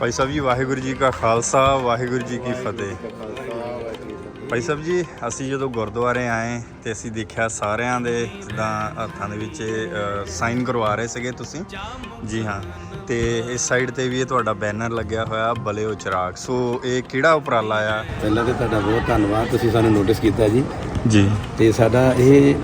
ਭਾਈ ਸਾਹਿਬ ਜੀ ਵਾਹਿਗੁਰੂ ਜੀ ਕਾ ਖਾਲਸਾ ਵਾਹਿਗੁਰੂ ਜੀ ਕੀ ਫਤਿਹ। ਭਾਈ ਸਾਹਿਬ ਜੀ ਅਸੀਂ ਜਦੋਂ ਗੁਰਦੁਆਰੇ ਆਏ ਤੇ ਅਸੀਂ ਦੇਖਿਆ ਸਾਰਿਆਂ ਦੇ ਜਿੱਦਾਂ ਹੱਥਾਂ ਦੇ ਵਿੱਚ ਸਾਈਨ ਕਰਵਾ ਰਹੇ ਸੀਗੇ ਤੁਸੀਂ। ਜੀ ਹਾਂ ਤੇ ਇਸ ਸਾਈਡ ਤੇ ਵੀ ਇਹ ਤੁਹਾਡਾ ਬੈਨਰ ਲੱਗਿਆ ਹੋਇਆ ਬਲਿਓ ਚਿਰਾਗ। ਸੋ ਇਹ ਕਿਹੜਾ ਉਪਰਾਲਾ ਆ? ਪਹਿਲਾਂ ਤੇ ਤੁਹਾਡਾ ਬਹੁਤ ਧੰਨਵਾਦ ਤੁਸੀਂ ਸਾਨੂੰ ਨੋਟਿਸ ਕੀਤਾ ਜੀ। ਜੀ। ਤੇ ਸਾਡਾ ਇਹ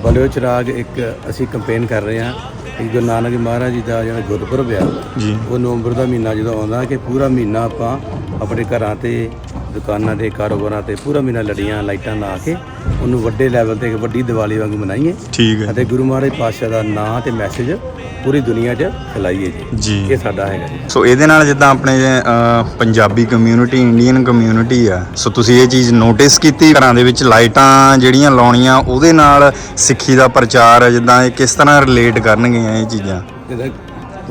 ਬਲਿਓ ਚਿਰਾਗ ਇੱਕ ਅਸੀਂ ਕੰਪੇਨ ਕਰ ਰਹੇ ਹਾਂ। ਕਿ ਗੁਰੂ ਨਾਨਕ ਮਹਾਰਾਜ ਜੀ ਦਾ ਜਿਹੜਾ ਗੁਰਪੁਰਬ ਆ ਜੀ। ਉਹ ਨਵੰਬਰ ਦਾ ਮਹੀਨਾ ਜਦੋਂ ਆਉਂਦਾ ਕਿ ਪੂਰਾ ਮਹੀਨਾ ਆਪਾਂ ਆਪਣੇ ਘਰਾਂ ਤੇ ਦੁਕਾਨਾਂ ਤੇ ਕਾਰੋਬਾਰਾਂ ਤੇ ਪੂਰਾ ਮਹੀਨਾ ਲੜੀਆਂ ਲਾਈਟਾਂ ਲਾ ਕੇ ਉਹਨੂੰ ਵੱਡੇ ਲੈਵਲ ਤੇ ਇੱਕ ਵੱਡੀ ਦੀਵਾਲੀ ਵਾਂਗੂ ਮਨਾਈਏ। ਠੀਕ ਹੈ। ਅਤੇ ਗੁਰੂ ਮਹਾਰਾਜ ਪਾਤਸ਼ਾਹ ਦਾ ਨਾਂ ਤੇ ਮੈਸੇਜ ਪੂਰੀ ਦੁਨੀਆ 'ਚ ਫੈਲਾਈਏ ਜੀ। ਇਹ ਸਾਡਾ ਹੈਗਾ ਜੀ। ਸੋ ਇਹਦੇ ਨਾਲ ਜਿੱਦਾਂ ਆਪਣੇ ਅਹ, ਪੰਜਾਬੀ ਕਮਿਊਨਿਟੀ ਇੰਡੀਅਨ ਕਮਿਊਨਿਟੀ ਆ ਸੋ ਤੁਸੀਂ ਇਹ ਚੀਜ਼ ਨੋਟਿਸ ਕੀਤੀ ਘਰਾਂ ਦੇ ਵਿੱਚ ਲਾਈਟਾਂ ਜਿਹੜੀਆਂ ਲਾਉਣੀਆਂ ਉਹਦੇ ਨਾਲ ਸਿੱਖੀ ਦਾ ਪ੍ਰਚਾਰ ਜਿੱਦਾਂ ਇਹ ਕਿਸ ਤਰ੍ਹਾਂ ਰਿਲੇਟ ਕਰਨਗੀਆਂ ਇਹ ਚੀਜ਼ਾਂ? ਇਹਦਾ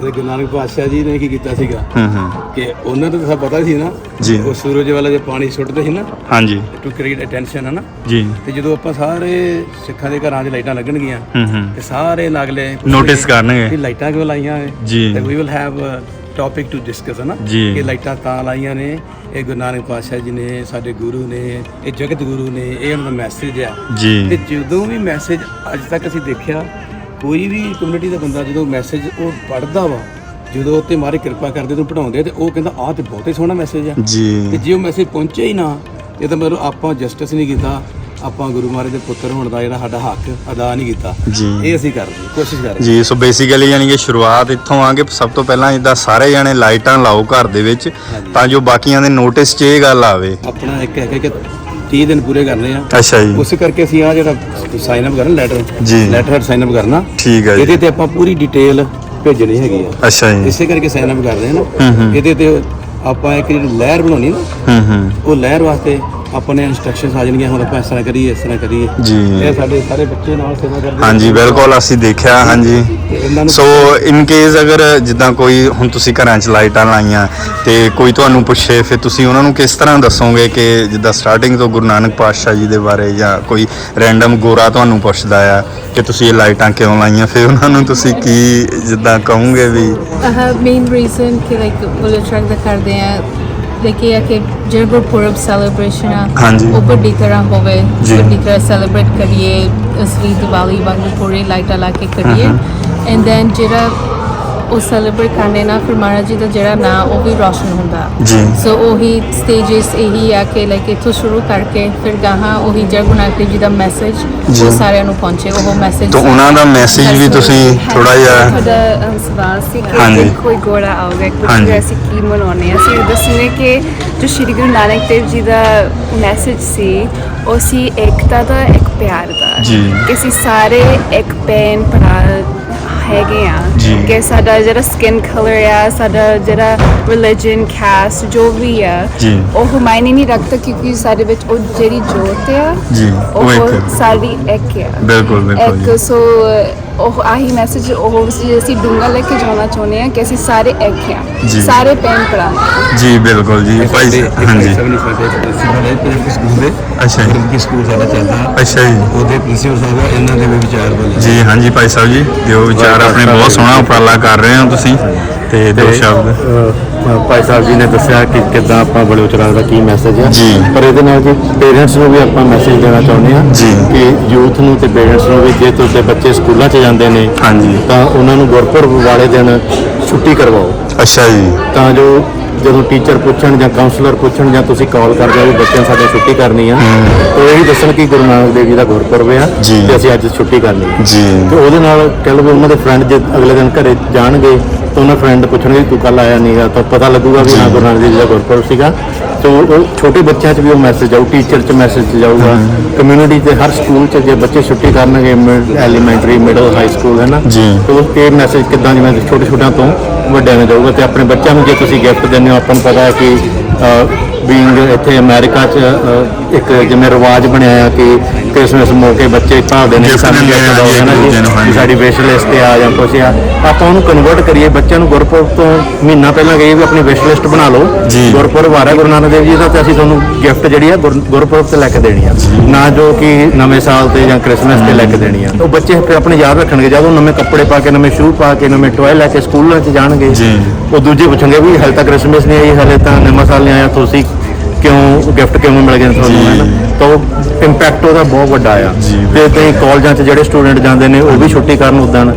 ਇਹਦੇ ਗੁਰੂ ਨਾਨਕ ਪਾਤਸ਼ਾਹ ਜੀ ਨੇ ਕੀ ਕੀਤਾ ਸੀਗਾ ਹੂੰ ਹੂੰ। ਕਿ ਉਹਨਾਂ ਨੂੰ ਤਾਂ ਸਭ ਪਤਾ ਸੀ ਨਾ ਜੀ। ਉਹ ਸੂਰਜ ਵਾਲਾ ਜੇ ਪਾਣੀ ਸੁੱਟਦੇ ਸੀ ਨਾ ਹਾਂਜੀ। ਟੂ ਕ੍ਰੀਏਟ ਅਟੈਂਸ਼ਨ ਹੈ ਨਾ ਜੀ। ਤੇ ਜਦੋਂ ਆਪਾਂ ਸਾਰੇ ਸਿੱਖਾਂ ਦੇ ਘਰਾਂ 'ਚ ਲਾਈਟਾਂ ਲੱਗਣਗੀਆਂ ਹੂੰ ਹੂੰ। ਤੇ ਸਾਰੇ ਨਗਲੇ ਨੋਟਿਸ ਕਰਨਗੇ। ਲਾਈਟਾਂ ਕਿਉਂ ਲਾਈਆਂ ਨੇ? ਜੀ। ਤੇ we will have topic to discuss ਹੈ ਨਾ ਜੀ। ਕਿ ਲਾਈਟਾਂ ਤਾਂ ਲਾਈਆਂ ਨੇ ਇਹ ਗੁਰੂ ਨਾਨਕ ਪਾਤਸ਼ਾਹ ਜੀ ਨੇ ਸਾਡੇ ਗੁਰੂ ਨੇ ਇਹ ਜਗਤ ਗੁਰੂ ਨੇ ਇਹ ਉਹਨਾਂ ਦਾ ਮੈਸੇਜ ਆ। ਤੇ ਜੀ ਜਦੋਂ ਵੀ ਮੈਸੇਜ ਅੱਜ ਤੱਕ ਅਸੀਂ ਦੇਖਿਆ ਕੋਈ ਵੀ ਕਮਿਊਨਿਟੀ ਦਾ ਬੰਦਾ ਜਦੋਂ ਮੈਸੇਜ ਉਹ ਪੜ੍ਹਦਾ ਵਾ ਜਦੋਂ ਉੱਤੇ ਮਾਰੇ ਕਿਰਪਾ ਕਰਦੇ ਤੋਂ ਪੜਾਉਂਦੇ ਤੇ ਉਹ ਕਹਿੰਦਾ ਆਹ ਤੇ ਬਹੁਤ ਹੀ ਸੋਹਣਾ ਮੈਸੇਜ ਆ। ਤੇ ਜੀ ਜੇ ਉਹ ਮੈਸੇਜ ਪਹੁੰਚੇ ਹੀ ਨਾ ਇਹ ਤਾਂ ਮਤਲਬ ਆਪਾਂ ਜਸਟਿਸ ਨਹੀਂ ਕੀਤਾ ਆਪਾਂ ਗੁਰੂ ਮਹਾਰਾਜ ਦੇ ਪੁੱਤਰ ਹੋਣ ਦਾ ਜਿਹੜਾ ਸਾਡਾ ਹੱਕ ਅਦਾ ਨਹੀਂ ਕੀਤਾ। ਜੀ। ਇਹ ਅਸੀਂ ਕਰਦੇ ਕੋਸ਼ਿਸ਼ ਕਰਦੇ ਜੀ ਸੋ ਬੇਸਿਕਲੀ ਯਾਨੀ ਕਿ ਸ਼ੁਰੂਆਤ ਇੱਥੋਂ ਆ ਕਿ ਸਭ ਤੋਂ ਪਹਿਲਾਂ ਜਿੱਦਾਂ ਸਾਰੇ ਜਣੇ ਲਾਈਟਾਂ ਲਾਓ ਘਰ ਦੇ ਵਿੱਚ ਤਾਂ ਜੋ ਬਾਕੀਆਂ ਦੇ ਨੋਟਿਸ 'ਚ ਇਹ ਗੱਲ ਆਵੇ। ਆਪਣਾ ਇੱਕ ਹੈਗਾ ਕਿ 30 ਦਿਨ ਪੂਰੇ ਕਰਨੇ ਆ। ਅੱਛਾ ਜੀ। ਉਸ ਕਰਕੇ ਅਸੀਂ ਆ ਜਿਹੜਾ ਸਾਈਨ ਅਪ ਕਰਨਾ ਲੈਟਰ ਜੀ। ਲੈਟਰ ਸਾਈਨ ਅਪ ਕਰਨਾ ਠੀਕ ਹੈ ਜੀ। ਇਹਦੇ ਤੇ ਆਪਾਂ ਪੂਰੀ ਡਿਟੇਲ ਭੇਜਣੀ ਹੈਗੀ ਆ। ਅੱਛਾ ਜੀ। ਇਸੇ ਕਰਕੇ ਸਾਈਨ ਅਪ ਕਰਦੇ ਆ ਨਾ। ਇਹਦੇ ਤੇ ਆਪਾਂ ਇੱਕ ਜਿਹੜੀ ਲਹਿਰ ਬਣਾਉਣੀ ਨਾ ਹੂੰ ਹੂੰ। ਉਹ ਲਹਿਰ ਵਾਸਤੇ ਆਪਣੇ ਇਨਸਟਰਕਸ਼ਨਸ ਆ ਜਾਣਗੀਆਂ ਹੁਣ ਆਪਾਂ ਇਸ ਤਰ੍ਹਾਂ ਕਰੀਏ ਇਸ ਤਰ੍ਹਾਂ ਕਰੀਏ। ਜੀ। ਇਹ ਸਾਡੇ ਸਾਰੇ ਬੱਚੇ ਨਾਲ ਸੇਵਾ ਕਰਦੇ ਹਾਂਜੀ ਬਿਲਕੁਲ ਅਸੀਂ ਦੇਖਿਆ ਹਾਂਜੀ। ਸੋ ਇਨ ਕੇਸ ਅਗਰ ਜਿੱਦਾਂ ਕੋਈ ਹੁਣ ਤੁਸੀਂ ਘਰਾਂ 'ਚ ਲਾਈਟਾਂ ਲਾਈਆਂ ਤੇ ਕੋਈ ਤੁਹਾਨੂੰ ਪੁੱਛੇ ਫਿਰ ਤੁਸੀਂ ਉਹਨਾਂ ਨੂੰ ਕਿਸ ਤਰ੍ਹਾਂ ਦੱਸੋਗੇ ਕਿ ਜਿੱਦਾਂ ਸਟਾਰਟਿੰਗ ਤੋਂ ਗੁਰੂ ਨਾਨਕ ਪਾਤਸ਼ਾਹ ਜੀ ਦੇ ਬਾਰੇ ਜਾਂ ਕੋਈ ਰੈਂਡਮ ਗੋਰਾ ਤੁਹਾਨੂੰ ਪੁੱਛਦਾ ਆ ਕਿ ਤੁਸੀਂ ਇਹ ਲਾਈਟਾਂ ਕਿਉਂ ਲਾਈਆਂ? ਫਿਰ ਉਹਨਾਂ ਨੂੰ ਤੁਸੀਂ ਕੀ ਜਿੱਦਾਂ ਕਹੋਗੇ ਵੀ? ਮੇਨ ਰੀਜ਼ਨ ਕਿ ਲਾਈਕ ਟਰੱਕ ਦਾ ਕਰਦੇ ਆ ਲਾਈਕ ਇਹ ਹੈ ਕਿ ਜਿਹੜਾ ਗੁਰਪੁਰਬ ਸੈਲੀਬ੍ਰੇਸ਼ਨ ਆ ਹਾਂਜੀ। ਉਹ ਵੱਡੀ ਤਰ੍ਹਾਂ ਹੋਵੇ ਜੀ। ਵੱਡੀ ਤਰ੍ਹਾਂ ਸੈਲੀਬ੍ਰੇਟ ਕਰੀਏ ਅਸਲੀ ਦੀਵਾਲੀ ਵਾਂਗੂ ਪੂਰੇ ਲਾਈਟਾਂ ਲਾ ਕੇ ਕਰੀਏ ਐਂਡ ਦੈਨ ਜਿਹੜਾ ਉਹ ਸੈਲੀਬ੍ਰੇਟ ਕਰਨੇ ਨਾਲ ਫਿਰ ਮਹਾਰਾਜ ਜੀ ਦਾ ਜਿਹੜਾ ਨਾਂ ਉਹ ਵੀ ਰੋਸ਼ਨ ਹੁੰਦਾ। ਜੀ। ਸੋ ਉਹੀ ਸਟੇजेस ਇਹੀ ਆ ਕਿ ਲਾਈਕ ਇੱਥੋਂ ਸ਼ੁਰੂ ਕਰਕੇ ਫਿਰ ਗਾਹਾਂ ਉਹੀ ਜਿਹੜਾ ਗੁਰੂ ਨਾਨਕ ਦੇਵ ਜੀ ਦਾ ਮੈਸੇਜ। ਉਹ ਸਾਰਿਆਂ ਨੂੰ ਪਹੁੰਚੇ ਉਹ ਮੈਸੇਜ ਤਾਂ ਉਹਨਾਂ ਦਾ ਮੈਸੇਜ ਵੀ ਤੁਸੀਂ ਥੋੜਾ ਜਿਹਾ ਤੁਹਾਡਾ ਸਵਾਲ ਸੀ ਕਿ ਕੋਈ ਗੋਰਾ ਆਊਗਾ ਕੁਝ। ਅਸੀਂ ਕੀ ਮਨਾਉਂਦੇ ਹਾਂ? ਅਸੀਂ ਦੱਸਣੇ ਕਿ ਜੋ ਸ਼੍ਰੀ ਗੁਰੂ ਨਾਨਕ ਦੇਵ ਜੀ ਦਾ ਮੈਸੇਜ ਸੀ ਉਹ ਸੀ ਏਕਤਾ ਦਾ ਇੱਕ ਪਿਆਰ ਦਾ। ਜੀ। ਕਿ ਅਸੀਂ ਸਾਰੇ ਇੱਕ ਭੈਣ ਭਰਾ ਹੈਗੇ ਆ ਜੀ। ਕਿ ਸਾਡਾ ਜਿਹੜਾ ਸਕਿਨ ਕਲਰ ਆ ਸਾਡਾ ਜਿਹੜਾ ਰਿਲੀਜੀਅਨ ਕਾਸਟ ਜੋ ਵੀ ਆ ਜੀ। ਉਹ ਮਾਇਨੇ ਨਹੀਂ ਰੱਖਦਾ ਕਿਉਂਕਿ ਸਾਡੇ ਵਿੱਚ ਉਹ ਜਿਹੜੀ ਜੋਤ ਆ ਜੀ, ਉਹ ਉਹ ਇੱਕ ਹੈ। ਸਾਡੀ ਇੱਕ ਆ ਬਿਲਕੁਲ ਬਿਲਕੁਲ ਇੱਕ ਜੀ ਸੋ ਉਹ ਆਹੀ ਮੈਸੇਜ ਉਹ ਸੀ ਅਸੀਂ ਡੂੰਗਾ ਲੈ ਕੇ ਜਾਣਾ ਚਾਹੁੰਦੇ ਹਾਂ ਕਿ ਅਸੀਂ ਸਾਰੇ ਇੱਕ ਜੀ। ਸਾਰੇ ਭੈਣ ਭਰਾ ਹਾਂ। ਜੀ ਬਿਲਕੁਲ ਜੀ। ਭਾਈ ਹਾਂਜੀ। ਸਭ ਨਹੀਂ ਸਾਡੇ ਪ੍ਰਿੰਸੀਪਲ ਹੈ ਪ੍ਰਿੰਸੀਪਲ ਸਕੂਲ ਦੇ। ਅੱਛਾ ਜੀ। ਕਿ ਸਕੂਲ ਸਾਡਾ ਚੱਲਦਾ। ਅੱਛਾ ਜੀ। ਉਹਦੇ ਪ੍ਰਿੰਸੀਪਲ ਸਾਹਿਬ ਆ, ਇਹਨਾਂ ਦੇ ਵੀ ਵਿਚਾਰ ਬੋਲੇ ਜੀ ਹਾਂਜੀ ਭਾਈ ਸਾਹਿਬ ਜੀ ਦਿਓ ਵਿਚਾਰ ਆਪਣੇ ਬਹੁਤ ਸੋਹਣਾ ਉਪਰਾਲਾ ਕਰ ਰਹੇ ਹੋ ਤੁਸੀਂ। ਤੇ ਦੋ ਸ਼ਬਦ। ਅਹ ਭਾਈ ਸਾਹਿਬ ਜੀ ਨੇ ਦੱਸਿਆ ਕਿ ਕਿੱਦਾਂ ਆਪਾਂ ਬੜੇ ਉਚਾਰਨ ਦਾ ਕੀ ਮੈਸੇਜ ਹੈ ਜੀ। ਪਰ ਇਹਦੇ ਨਾਲ ਜੀ ਪੇਰੈਂਟਸ ਨੂੰ ਵੀ ਆਪਾਂ ਮੈਸੇਜ ਦੇਣਾ ਚਾਹੁੰਦੇ ਜੀ। ਕਿ ਯੂਥ ਨੂੰ ਤੇ ਪੇਰੈਂਟਸ ਨੂੰ ਵੀ ਜੇ ਤੁਹਾਡੇ ਬੱਚੇ ਸਕੂਲਾਂ 'ਚ ਜਾਂਦੇ ਨੇ ਹਾਂਜੀ। ਤਾਂ ਉਹਨਾਂ ਨੂੰ ਗੁਰਪੁਰਬ ਵਾਲੇ ਦਿਨ ਛੁੱਟੀ ਕਰਵਾਓ। ਅੱਛਾ ਜੀ। ਤਾਂ ਜੋ ਜਦੋਂ ਟੀਚਰ ਪੁੱਛਣ ਜਾਂ ਕਾਉਂਸਲਰ ਪੁੱਛਣ ਜਾਂ ਤੁਸੀਂ ਕਾਲ ਕਰਦੇ ਹੋ ਵੀ ਬੱਚਿਆਂ ਸਾਡੇ ਛੁੱਟੀ ਕਰਨੀ ਆ ਤਾਂ ਇਹ ਵੀ ਦੱਸਣ ਕਿ ਗੁਰੂ ਨਾਨਕ ਦੇਵ ਜੀ ਦਾ ਗੁਰਪੁਰਬ ਆ। ਤੇ ਅਸੀਂ ਅੱਜ ਛੁੱਟੀ ਕਰਨੀ ਜੀ। ਤੇ ਉਹਦੇ ਨਾਲ ਕਹਿ ਲਓ ਵੀ ਉਹਨਾਂ ਦੇ ਫਰੈਂਡ ਜੇ ਅਗਲੇ ਦਿਨ ਘਰੇ ਜਾਣਗੇ ਤਾਂ ਉਹਨਾਂ ਫਰੈਂਡ ਪੁੱਛਣਗੇ ਤੂੰ ਕੱਲ ਆਇਆ ਨਹੀਂਗਾ ਤਾਂ ਪਤਾ ਲੱਗੂਗਾ ਵੀ ਹਾਂ ਗੁਰੂ ਨਾਨਕ ਦੇਵ ਜੀ ਦਾ ਗੁਰਪੁਰਬ ਸੀਗਾ। ਤੇ ਉਹ ਛੋਟੇ ਬੱਚਿਆਂ 'ਚ ਵੀ ਉਹ ਮੈਸੇਜ ਜਾਊ ਟੀਚਰ 'ਚ ਮੈਸੇਜ ਜਾਊਗਾ। ਕਮਿਊਨਿਟੀ ਤੇ ਹਰ ਸਕੂਲ 'ਚ ਜੇ ਬੱਚੇ ਛੁੱਟੀ ਕਰਨਗੇ ਐਲੀਮੈਂਟਰੀ ਮਿਡਲ ਹਾਈ ਸਕੂਲ ਹੈ ਨਾ। ਤੇ ਉਹ ਇਹ ਮੈਸੇਜ ਕਿੱਦਾਂ ਜਿਵੇਂ ਛੋਟੇ ਛੋਟਿਆਂ ਤੋਂ ਵੱਡਿਆਂ ਨੂੰ ਜਾਊਗਾ ਤੇ ਆਪਣੇ ਬੱਚਿਆਂ ਨੂੰ ਜੇ ਤੁਸੀਂ ਗਿਫਟ ਦਿੰਦੇ ਹੋ ਆਪਾਂ ਨੂੰ ਪਤਾ ਹੈ ਕਿ ਬੀਇੰਗ ਇੱਥੇ ਅਮਰੀਕਾ 'ਚ ਇੱਕ ਜਿਵੇਂ ਰਿਵਾਜ ਬਣਿਆ ਆ ਕਿ ਕ੍ਰਿਸਮਸ ਮੌਕੇ ਬੱਚੇ ਭਾਲਦੇ ਨੇ Gift ਸਾਨੂੰ ਦਿੰਦੇ gift ਆ ਇੱਕ ਦੂਜੇ ਨੂੰ, ਜੀ ਹਾਂਜੀ। ਕਿ ਸਾਡੀ ਵਿਸ਼ ਲਿਸਟ ਤੇ ਆ ਜਾਂ ਕੁਛ ਆ ਆਪਾਂ ਉਹਨੂੰ ਕਨਵਰਟ ਕਰੀਏ ਬੱਚਿਆਂ ਨੂੰ ਗੁਰਪੁਰਬ ਤੋਂ ਮਹੀਨਾ ਪਹਿਲਾਂ ਕਹੀਏ ਵੀ ਆਪਣੀ ਵਿਸ਼ ਲਿਸਟ ਬਣਾ ਲਓ ਜੀ। ਗੁਰਪੁਰਬ ਆ ਰਿਹਾ ਗੁਰੂ ਨਾਨਕ ਦੇਵ ਜੀ ਦਾ ਤੇ ਅਸੀਂ ਤੁਹਾਨੂੰ ਗਿਫਟ ਜਿਹੜੀ ਆ ਗੁਰ- ਗੁਰਪੁਰਬ ਤੇ ਲੈ ਕੇ ਦੇਣੀ ਆ ਨਾ ਜੋ ਕਿ ਨਵੇਂ ਸਾਲ ਤੇ ਜਾਂ ਕ੍ਰਿਸਮਸ ਤੇ ਲੈ ਕੇ ਦੇਣੀ ਆ ਉਹ ਬੱਚੇ ਫਿਰ ਆਪਣੇ ਯਾਦ ਰੱਖਣਗੇ ਜਦੋਂ ਨਵੇਂ ਕੱਪੜੇ ਪਾ ਕੇ ਨਵੇਂ ਸ਼ੂ ਪਾ ਕੇ ਨਵੇਂ ਟੋਏ ਲੈ ਕੇ ਸਕੂਲਾਂ 'ਚ ਜਾਣਗੇ ਜੀ। ਉਹ ਦੂਜੇ ਪੁੱਛਣਗੇ ਵੀ ਹਾਲੇ ਤੱਕ ਕ੍ਰਿਸਮਸ ਨਹੀਂ ਆਈ ਹਾਲੇ ਤਾਂ ਨਵਾਂ ਸਾਲ ਨਹੀਂ ਆਇਆ ਤੁਸੀਂ ਕਿਉਂ ਗਿਫਟ ਕਿਉਂ ਮਿਲ ਗਏ ਤੁਹਾਨੂੰ ਹੈ ਨਾ ਤਾਂ ਉਹ ਇੰਪੈਕਟ ਉਹਦਾ ਬਹੁਤ ਵੱਡਾ ਆ। ਤੇ ਕਈ ਕਾਲਜਾਂ 'ਚ ਜਿਹੜੇ ਸਟੂਡੈਂਟ ਜਾਂਦੇ ਨੇ ਉਹ ਵੀ ਛੁੱਟੀ ਕਰਨ ਉਦਣ।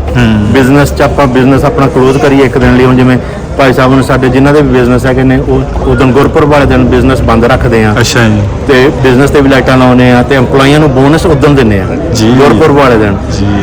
ਬਿਜ਼ਨਸ 'ਚ ਆਪਾਂ ਬਿਜ਼ਨਸ ਆਪਣਾ ਕਲੋਜ਼ ਕਰੀਏ ਇੱਕ ਦਿਨ ਲਈ ਹੁਣ ਜਿਵੇਂ ਭਾਈ ਸਾਹਿਬ ਨੇ ਸਾਡੇ ਜਿਨ੍ਹਾਂ ਦੇ ਵੀ ਬਿਜ਼ਨਸ ਹੈਗੇ ਨੇ ਉਹ ਉਦੋਂ ਗੁਰਪੁਰਬ ਵਾਲੇ ਦਿਨ ਬਿਜ਼ਨਸ ਬੰਦ ਰੱਖਦੇ ਆ। ਅੱਛਾ ਜੀ। ਤੇ ਬਿਜ਼ਨਸ ਤੇ ਵੀ ਲਾਈਟਾਂ ਲਾਉਨੇ ਆ ਤੇ EMPLOYEEਆਂ ਨੂੰ ਬੋਨਸ ਉਦੋਂ ਦਿੰਨੇ ਆ ਜੀ। ਗੁਰਪੁਰਬ ਵਾਲੇ ਦਿਨ।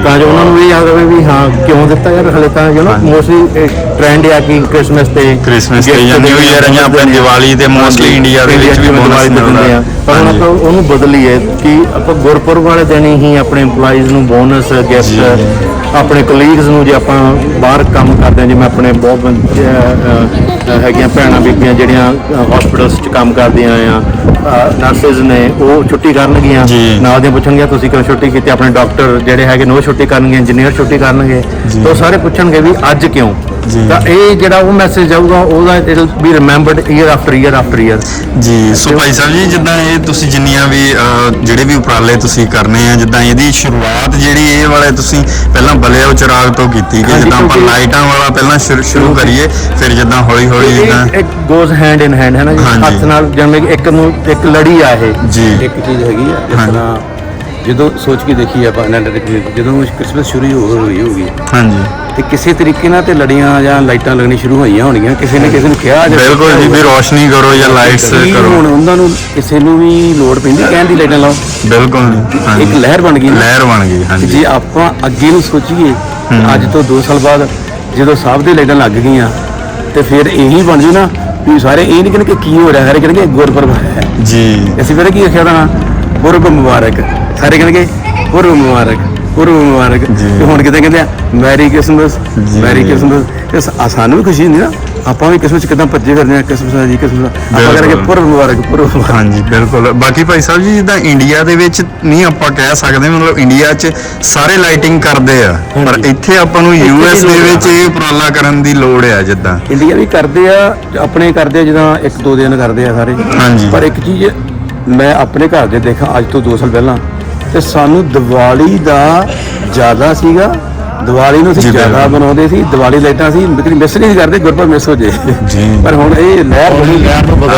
ਤਾਂ ਜੋ ਉਹਨਾਂ ਨੂੰ ਵੀ ਯਾਦ ਰਹੇ ਵੀ ਹਾਂ ਕਿਉਂ ਦਿੱਤਾ ਯਾਰ ਹਲੇ ਤਾਂ ਯੂ نو ਮੋਸਟਲੀ ਟ੍ਰੈਂਡ ਆ ਕਿ ਕ੍ਰਿਸਮਸ ਤੇ ਕ੍ਰਿਸਮਸ ਤੇ gift ਜਾਂ ਨਿਊ ਇਅਰ ਜਾਂ ਆਪਣੇ ਦਿੰਦੇ ਆ। ਦੀਵਾਲੀ ਤੇ ਮੋਸਟਲੀ ਹਾਂਜੀ। ਇੰਡੀਆ ਦੇ ਵਿੱਚ ਵੀ ਬੋਨਸ ਦੀਵਾਲੀ ਤੇ ਦਿੰਦੇ ਆ। ਪਰ ਹੁਣ ਆਪਾਂ ਉਹਨੂੰ ਬਦਲੀਏ ਕਿ ਆਪਾਂ ਗੁਰਪੁਰਬ ਵਾਲੇ ਦਿਨ ਹੀ ਆਪਣੇ EMPLOYEES ਨੂੰ ਬੋਨਸ ਗਿਫਟ ਆਪਣੇ ਕੋਲੀਗਸ ਨੂੰ ਜੇ ਆਪਾਂ ਬਾਹਰ ਕੰਮ ਕਰਦੇ ਹਾਂ ਜਿਵੇਂ ਆਪਣੇ ਬਹੁਤ ਅਹ, ਹੈਗੀਆਂ ਭੈਣਾਂ ਬੀਬੀਆਂ ਜਿਹੜੀਆਂ ਹਸਪੀਟਲਸ 'ਚ ਕੰਮ ਕਰਦੀਆਂ ਆ ਨਰਸਿਸ ਨੇ ਉਹ ਛੁੱਟੀ ਕਰਨਗੀਆਂ। ਨਾਲ ਦੀਆਂ ਪੁੱਛਣਗੀਆਂ ਤੁਸੀਂ ਕਿਉਂ ਛੁੱਟੀ ਕੀਤੀ? ਆਪਣੇ ਡਾਕਟਰ ਜਿਹੜੇ ਹੈਗੇ ਨੇ ਉਹ ਛੁੱਟੀ ਕਰਨਗੇ ਇੰਜੀਨੀਅਰ ਛੁੱਟੀ ਕਰਨਗੇ। ਤਾਂ ਉਹ ਸਾਰੇ ਪੁੱਛਣਗੇ ਵੀ ਅੱਜ ਕਿਉਂ? ਤਾਂ ਇਹ ਜਿਹੜਾ ਉਹ ਮੈਸੇਜ ਜਾਊਗਾ ਉਹਦਾ it will be remembered year after year after year ਜੀ। ਸੋ ਭਾਈ ਸਾਹਿਬ ਜੀ ਜਿੱਦਾਂ ਇਹ ਤੁਸੀਂ ਜਿੰਨੀਆਂ ਵੀ ਜਿਹੜੇ ਵੀ ਉਪਰਾਲੇ ਤੁਸੀਂ ਕਰਨੇ ਆ ਜਿੱਦਾਂ ਇਹਦੀ ਸ਼ੁਰੂਆਤ ਜਿਹੜੀ ਇਹ ਵਾਲੇ ਤੁਸੀਂ ਪਹਿਲਾਂ ਬਲਿਆ ਚਿਰਾਗ ਤੋਂ ਕੀਤੀ ਕਿ ਜਿੱਦਾਂ ਆਪਾਂ ਲਾਈਟਾਂ ਵਾਲਾ ਪਹਿਲਾਂ ਸ਼ੁਰੂ ਕਰੀਏ ਫਿਰ ਜਿੱਦਾਂ ਹੌਲੀ ਹੌਲੀ ਜਿੱਦਾਂ ਇਹ ਗੋਜ਼ ਹੈਂਡ ਇਨ ਹੈਂਡ ਹੈ ਨਾ ਜੀ। ਹੱਥ ਨਾਲ ਜਿਵੇਂ ਇੱਕ ਨੂੰ ਇੱਕ ਲੜੀ ਆ ਇਹ। ਜੀ। ਇੱਕ ਚੀਜ਼ ਹੈਗੀ ਆ ਜਿਸ। ਤਰ੍ਹਾਂ ਜਦੋਂ ਸੋਚ ਕੇ ਦੇਖੀ ਆਪਾਂ ਐਨਾਲਿਟਿਕ ਜਦੋਂ ਕ੍ਰਿਸਮਸ ਸ਼ੁਰੂ ਹੋ ਹੋਈ ਹੋਊਗੀ। ਹਾਂਜੀ। ਤੇ ਕਿਸੇ ਤਰੀਕੇ ਨਾਲ ਤੇ ਲੜੀਆਂ ਜਾਂ ਲਾਈਟਾਂ ਲੱਗਣੀ ਸ਼ੁਰੂ ਹੋਈਆਂ ਹੋਣਗੀਆਂ ਕਿਸੇ ਨੇ ਕਿਸੇ ਨੂੰ ਕਿਹਾ ਜਾਂ ਬਿਲਕੁਲ ਜੀ ਵੀ ਰੋਸ਼ਨੀ ਕਰੋ ਜਾਂ ਲਾਈਟਸ ਕੀ ਕਰੋ। ਹੁਣ ਉਹਨਾਂ ਨੂੰ ਕਿਸੇ ਨੂੰ ਵੀ ਲੋੜ ਪੈਂਦੀ ਕਹਿਣ ਦੀ ਲਾਈਟਾਂ ਲਾਓ। ਬਿਲਕੁਲ ਇੱਕ ਲਹਿਰ ਬਣ ਗਈ ਲਹਿਰ ਬਣ ਗਈ ਕਿ ਹਾਂਜੀ। ਜੇ ਆਪਾਂ ਅੱਗੇ ਨੂੰ ਸੋਚੀਏ ਅੱਜ ਤੋਂ 2 ਸਾਲ ਬਾਅਦ ਜਦੋਂ ਸਭ ਦੇ ਲਾਈਟਾਂ ਲੱਗ ਗਈਆਂ ਤੇ ਫਿਰ ਇਹੀ ਬਣ ਜੂ ਨਾ ਵੀ ਸਾਰੇ ਇਹ ਨਹੀਂ ਕਹਿਣਗੇ ਕੀ ਹੋ ਰਿਹਾ ਸਾਰੇ ਕਹਿਣਗੇ ਗੁਰਪੁਰਬ ਹੈ। ਜੀ। ਅਸੀਂ ਫਿਰ ਕੀ ਆਖਿਆ ਤਾਂ ਗੁਰਬ ਮੁਬਾਰਕ। ਸਾਰੇ ਕਹਿਣਗੇ ਗੁਰਬ ਮੁਬਾਰਕ ਗੁਰਬ ਮੁਬਾਰਕ। ਤੇ ਹੁਣ ਕਿਤੇ ਕਹਿੰਦੇ ਆ ਮੈਰੀ ਕ੍ਰਿਸਮਸ ਮੈਰੀ ਕ੍ਰਿਸਮਸ। ਤੇ ਸ- ਸਾਨੂੰ ਵੀ ਖੁਸ਼ੀ ਹੁੰਦੀ ਨਾ। ਆਪਾਂ ਵੀ ਕਿਸਮਤ ਚ ਕਿਦਾਂ ਭੱਜੇ ਫਿਰਦੇ ਆ ਕਿਸਮਤ ਜੀ ਕਿਸਮਤ। ਆਪਾਂ। ਕਰਾਂਗੇ ਪੁਰਬ ਮੁਬਾਰਕ ਪੁਰਬ ਹਾਂਜੀ ਬਿਲਕੁਲ। ਬਾਕੀ ਭਾਈ ਸਾਹਿਬ ਜੀ ਜਿੱਦਾਂ ਇੰਡੀਆ ਦੇ ਵਿੱਚ ਨਹੀਂ ਆਪਾਂ ਕਹਿ ਸਕਦੇ ਮਤਲਬ ਇੰਡੀਆ 'ਚ ਸਾਰੇ ਲਾਈਟਿੰਗ ਕਰਦੇ ਆ। ਪਰ ਇੱਥੇ ਆਪਾਂ ਨੂੰ ਯੂਐਸ ਦੇ ਵਿੱਚ ਇਹ ਉਪਰਾਲਾ ਕਰਨ ਦੀ ਲੋੜ ਆ ਜਿੱਦਾਂ। ਇੰਡੀਆ ਵੀ ਕਰਦੇ ਆ ਆਪਣੇ ਕਰਦੇ ਆ ਜਿੱਦਾਂ ਇੱਕ ਦੋ ਦਿਨ ਕਰਦੇ ਆ ਸਾਰੇ। ਪਰ ਇੱਕ ਚੀਜ਼ ਮੈਂ ਆਪਣੇ ਘਰ ਦੇ ਦੇਖਾਂ ਅੱਜ ਤੋਂ 2 ਸਾਲ ਪਹਿਲਾਂ ਤੇ ਸਾਨੂੰ ਦੀਵਾਲੀ ਦਾ ਜ਼ਿਆਦਾ ਸੀਗਾ ਦੀਵਾਲੀ ਨੂੰ ਅਸੀਂ ਜ਼ਿਆਦਾ। ਬਣਾਉਂਦੇ ਸੀ ਦੀਵਾਲੀ ਲਾਈਟਾਂ ਅਸੀਂ ਕਦੀ ਮਿਸ ਨਹੀਂ ਕਰਦੇ ਗੁਰਪੁਰਬ ਮਿਸ ਹੋ ਜੇ ਜੀ। ਪਰ ਹੁਣ ਇਹ ਲਹਿਰ ਬਣੀ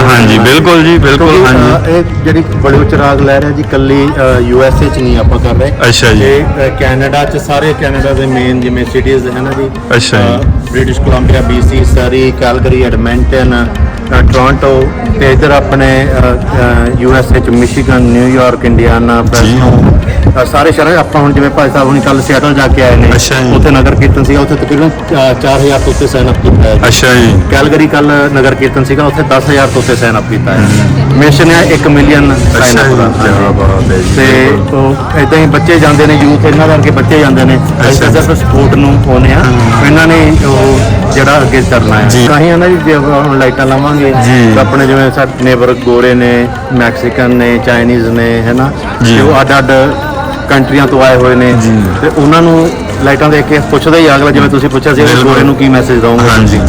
ਹਾਂਜੀ ਬਿਲਕੁਲ ਜੀ ਬਿਲਕੁਲ ਹਾਂਜੀ ਇਹ ਜਿਹੜੀ ਬੜੀ ਚਿਰਾਗ ਲੈ ਰਿਹਾ ਜੀ ਕੱਲੀ ਯੂ ਐਸ ਏ ਚ ਨਹੀਂ ਆਪਾਂ ਕਰ ਰਹੇ ਅੱਛਾ ਜੀ। ਇਹ ਅਹ, ਕੈਨੇਡਾ ਚ ਸਾਰੇ ਕੈਨੇਡਾ ਦੇ ਮੇਨ ਜਿਵੇਂ ਸਿਟੀਜ਼ ਹੈ ਨਾ ਜੀ ਅੱਛਾ ਜੀ। British Columbia BC Surrey Calgary Edmonton Toronto ਤੇ ਇਧਰ ਆਪਣੇ ਯੂ ਐਸ ਏ ਚ ਮਿਸ਼ੀਗਨ ਨਿਊਯਾਰਕ ਇੰਡੀਆਨਾ ਫ੍ਰੈਸਨੋ ਸਾਰੇ ਸ਼ਹਿਰ ਆਪਾਂ ਹੁਣ ਜਿਵੇਂ ਭਾਈ ਸਾਹਿਬ ਹੁਣੀ ਕੱਲ ਸਿਆਟਲ ਜਾ ਕੇ ਆਏ ਨੇ। ਉੱਥੇ ਨਗਰ ਕੀਰਤਨ ਸੀਗਾ ਉੱਥੇ ਤਕਰੀਬਨ ਅਹ, 4000 ਤੋਂ ਉੱਤੇ ਸਾਈਨ ਅਪ ਕੀਤਾ ਹੈ ਅੱਛਾ ਜੀ। ਕੈਲਗਰੀ ਕੱਲ ਨਗਰ ਕੀਰਤਨ ਸੀਗਾ ਉੱਥੇ 10000 ਤੋਂ ਉੱਤੇ ਸਾਈਨ ਅਪ ਕੀਤਾ ਹੈ। ਮਿਸ਼ਨ ਹੈ 1 ਮਿਲੀਅਨ ਸਾਈਨ ਅਪ ਤੇ ਉਹ ਇਦਾਂ ਹੀ ਬੱਚੇ ਜਾਂਦੇ ਨੇ ਯੂਥ ਇਹਨਾਂ ਕਰਕੇ ਬੱਚੇ ਜਾਂਦੇ ਨੇ। ਅਸੀਂ ਸਿਰਫ ਸਪੋਰਟ ਨੂੰ ਪਾਉਂਦੇ ਆ ਇਹਨਾਂ ਨੇ ਉਹ ਜਿਹੜਾ ਅੱਗੇ ਕਰਨਾ ਹੈ। ਤਾਂ ਹੀ ਉਹਨਾਂ ਦੀ ਹੁਣ ਲਾਈਟਾਂ ਲਾਵਾਂਗੇ ਜੀ। ਤਾਂ ਆਪਣੇ ਜਿਵੇਂ ਸਾਡੇ ਨੇਬਰ ਗੋਰੇ ਨੇ ਮੈਕਸੀਕਨ ਨੇ ਚਾਈਨੀਜ਼ ਨੇ ਹੈਨਾ ਜੀ। ਤੇ ਉਹ ਅੱਡ ਅੱਡ ਕੰਟਰੀਆਂ ਤੋਂ ਆਏ ਹੋਏ ਨੇ ਤੇ ਉਹਨਾਂ ਨੂੰ ਲਾਈਟਾਂ ਦੇਖ ਕੇ ਪੁੱਛਦਾ ਹੀ ਆ ਅਗਲਾ ਜਿਵੇਂ ਤੁਸੀਂ ਪੁੱਛਿਆ ਸੀ ਵੀ ਬਿਲਕੁਲ। ਗੋਰੇ ਨੂੰ ਕੀ ਮੈਸੇਜ ਦਵਾਂਗੇ ਹਾਂਜੀ।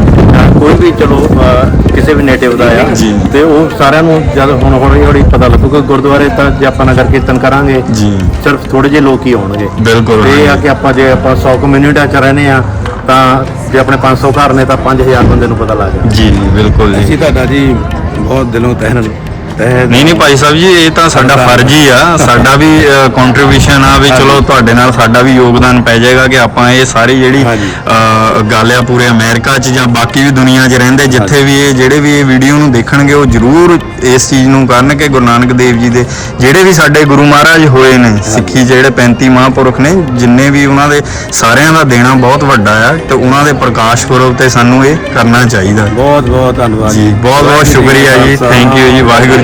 ਕੋਈ ਵੀ ਚਲੋ ਕਿਸੇ ਵੀ ਨੇਟਿਵ ਦਾ ਆ। ਤੇ ਉਹ ਸਾਰਿਆਂ ਨੂੰ ਜਦ ਹੁਣ ਹੌਲੀ ਹੌਲੀ ਪਤਾ ਲੱਗੂਗਾ ਗੁਰਦੁਆਰੇ ਤਾਂ ਜੇ ਆਪਾਂ ਨਗਰ ਕੀਰਤਨ ਕਰਾਂਗੇ ਜੀ ਸਿਰਫ ਥੋੜੇ ਜਿਹੇ ਲੋਕ ਹੀ ਆਉਣਗੇ ਬਿਲਕੁਲ ਇਹ ਆ। ਕਿ ਆਪਾਂ ਜੇ ਆਪਾਂ 100 ਕਮਿਊਨਿਟੀਆਂ ਚ ਰਹਿੰਦੇ ਆ ਤਾਂ ਜੇ ਆਪਣੇ 500 ਘਰ ਨੇ ਤਾਂ 5000 ਬੰਦੇ ਨੂੰ ਪਤਾ ਲੱਗ ਗਿਆ ਜੀ ਬਿਲਕੁਲ ਜੀ। ਅਸੀਂ ਤੁਹਾਡਾ ਜੀ ਬਹੁਤ ਦਿਲੋਂ ਤਹਿ ਨਾਲ ਨਹੀਂ ਨਹੀਂ ਭਾਈ ਸਾਹਿਬ ਜੀ ਇਹ ਤਾਂ ਸਾਡਾ ਫਰਜ਼ ਹੀ ਆ। ਸਾਡਾ ਵੀ ਕੰਟਰੀਬਿਊਸ਼ਨ ਆ ਵੀ ਚਲੋ ਤੁਹਾਡੇ ਨਾਲ ਸਾਡਾ ਵੀ ਯੋਗਦਾਨ ਪੈ ਜਾਏਗਾ ਕਿ ਆਪਾਂ ਇਹ ਸਾਰੀ ਜਿਹੜੀ ਗੱਲ ਆ ਪੂਰੇ ਅਮਰੀਕਾ 'ਚ ਜਾਂ ਬਾਕੀ ਵੀ ਦੁਨੀਆ 'ਚ ਰਹਿੰਦੇ ਜਿੱਥੇ ਵੀ ਇਹ ਜਿਹੜੇ ਵੀ ਇਹ ਵੀਡੀਓ ਨੂੰ ਦੇਖਣਗੇ ਉਹ ਜ਼ਰੂਰ ਇਸ ਚੀਜ਼ ਨੂੰ ਕਰਨ ਕਿ ਗੁਰੂ ਨਾਨਕ ਦੇਵ ਜੀ ਦੇ ਜਿਹੜੇ ਵੀ ਸਾਡੇ ਗੁਰੂ ਮਹਾਰਾਜ ਹੋਏ ਨੇ ਸਿੱਖੀ ਜਿਹੜੇ 35 ਮਹਾਂਪੁਰਖ ਨੇ ਜਿੰਨੇ ਵੀ ਉਹਨਾਂ ਦੇ ਸਾਰਿਆਂ ਦਾ ਦੇਣਾ ਬਹੁਤ ਵੱਡਾ ਆ ਤੇ ਉਹਨਾਂ ਦੇ ਪ੍ਰਕਾਸ਼ ਪੁਰਬ ਤੇ ਸਾਨੂੰ ਇਹ ਕਰਨਾ ਚਾਹੀਦਾ। ਬਹੁਤ ਬਹੁਤ ਧੰਨਵਾਦ ਜੀ। ਬਹੁਤ ਬਹੁਤ ਸ਼ੁਕਰੀਆ ਜੀ। ਥੈਂਕ ਯੂ ਜੀ ਵਾਹਿਗੁਰੂ